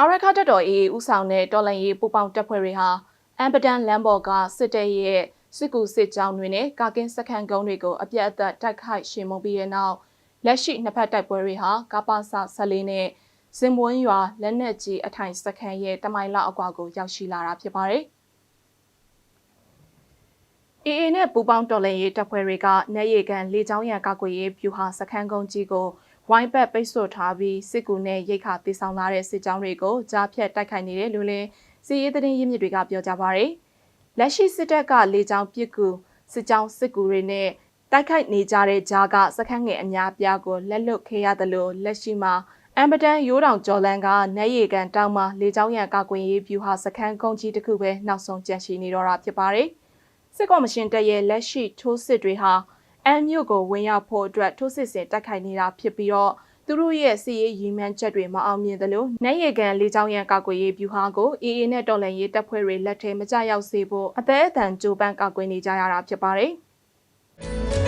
အာရခတ်တပ်တော် AA ဦးဆောင်တဲ့တော်လှန်ရေးပူးပေါင်းတပ်ဖွဲ့တွေဟာအမ်ပဒန်လမ်းပေါ်ကစစ်တပ်ရဲ့စစ်ကူစစ်ကြောင်းတွေနဲ့ကာကင်းစခန်းကုန်းတွေကိုအပြတ်အသတ်တိုက်ခိုက်ရှင်မုံပြီးတဲ့နောက်လက်ရှိနှစ်ဖက်တိုက်ပွဲတွေဟာကပ္ပစဆက်လေးနဲ့စင်ပွန်းရွာလက်နက်ကြီးအထိုင်စခန်းရဲ့တမိုင်လောက်အကွာကိုရောက်ရှိလာတာဖြစ်ပါတယ်။ AA နဲ့ပူးပေါင်းတော်လှန်ရေးတပ်ဖွဲ့တွေကနယ်ရီကန်လေကြောင်းရန်ကာကွယ်ရေးဗျူဟာစခန်းကုန်းကြီးကိုဝိုင်းပတ်ပိတ်ဆို့ထားပြီးစစ်ကူနဲ့ရိတ်ခါတည်ဆောင်လာတဲ့စစ်ကြောင်းတွေကိုကြားဖြတ်တိုက်ခိုက်နေတယ်လို့လည်းစီရေးသတင်းရင်းမြစ်တွေကပြောကြပါရယ်လက်ရှိစစ်တပ်ကလေကြောင်းပစ်ကူစစ်ကြောင်းစစ်ကူတွေနဲ့တိုက်ခိုက်နေကြတဲ့ကြားကစခန်းငယ်အများပြားကိုလက်လွတ်ခဲ့ရတယ်လို့လက်ရှိမှာအမ်ပဒန်ရိုးတောင်ကျော်လန်ကနယ်ရီကန်တောင်မှာလေကြောင်းရန်ကာကွယ်ရေးဗျူဟာစခန်းကုန်းကြီးတစ်ခုပဲနောက်ဆုံးကျန်ရှိနေတော့တာဖြစ်ပါတယ် စစ်ကော်မရှင်တပ်ရဲ့လက်ရှိထိုးစစ်တွေဟာအမ်မြို့ကိုဝင်ရောက်ဖို့အတွက်ထိုးစစ်ဆင်တိုက်ခိုက်နေတာဖြစ်ပြီးတော့သူတို့ရဲ့စီရေးရည်မှန်းချက်တွေမအောင်မြင်သလိုနိုင်ရီကန်လေးချောင်းရန်ကာကွယ်ရေးဗျူဟာကိုအေအေနဲ့တော်လန်ရေးတပ်ဖွဲ့တွေလက်ထဲမကျရောက်စေဖို့အသေးအတန်ကြိုးပမ်းကာကွယ်နေကြရတာဖြစ်ပါတယ်။